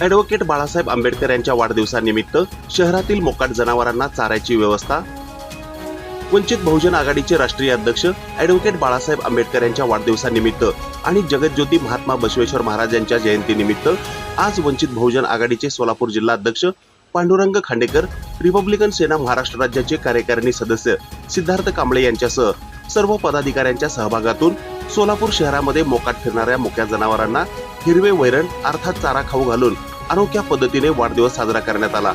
Advocate Balasaheb Ambedkar यांच्या वाढदिवसानिमित्त शहरातील मोकाट जनावरांना चाऱ्याची व्यवस्था. वंचित बहुजन आघाडीचे राष्ट्रीय अध्यक्ष ॲडव्होकेट बाळासाहेब आंबेडकर यांच्या वाढदिवसानिमित्त आणि जगज्योती महात्मा बसवेश्वर महाराज यांच्या जयंतीनिमित्त आज वंचित बहुजन आघाडीचे सोलापूर जिल्हा अध्यक्ष पांडुरंग खांडेकर रिपब्लिकन सेना महाराष्ट्र राज्याचे कार्यकारिणी सदस्य सिद्धार्थ कांबळे यांच्यासह सर्व पदाधिकाऱ्यांच्या सहभागातून सोलापूर शहरामध्ये मोकाट फिरणाऱ्या मोक्या जनावरांना हिरवे वैरण अर्थात चारा खाऊ घालून अनोख्या पद्धतीने वाढदिवस साजरा करण्यात आला.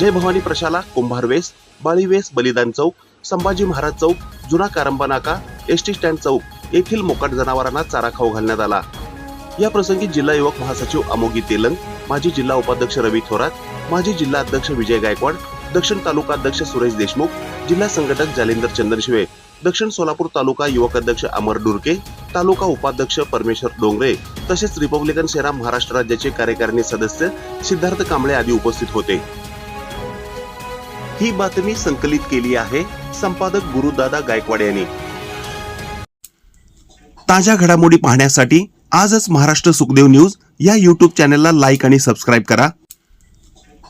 जय भवानी प्रशाला कुंभारवेस बाळीवेस बलिदान चौक संभाजी महाराज चौक जुना कारंबा नाका एस टी स्टँड चौक येथील मोकाट जनावरांना चारा खाऊ घालण्यात आला. या प्रसंगी जिल्हा युवक महासचिव अमोगी तेलंग माजी जिल्हा उपाध्यक्ष रवी थोरात माजी जिल्हा अध्यक्ष विजय गायकवाड दक्षिण तालुका अध्यक्ष सुरेश देशमुख जिल्हा संघटक जालिंदर चंदनशिवे दक्षिण सोलापूर तालुका युवक अध्यक्ष अमर डुरके तालुका उपाध्यक्ष परमेश्वर डोंगरे तसेच रिपब्लिकन सेना महाराष्ट्र राज्याचे कार्यकारिणी सदस्य सिद्धार्थ कांबळे आदी उपस्थित होते. ही बातमी संकलित केली आहे संपादक गुरुदादा गायकवाड यांनी. ताज्या घडामोडी पाहण्यासाठी आजच महाराष्ट्र सुखदेव न्यूज या युट्यूब चॅनेलला लाईक आणि सबस्क्राईब करा.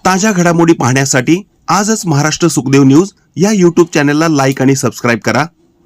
ताज्या घडामोडी पाहण्यासाठी आजच महाराष्ट्र सुखदेव न्यूज या युट्यूब चॅनेलला लाईक आणि सबस्क्राईब करा.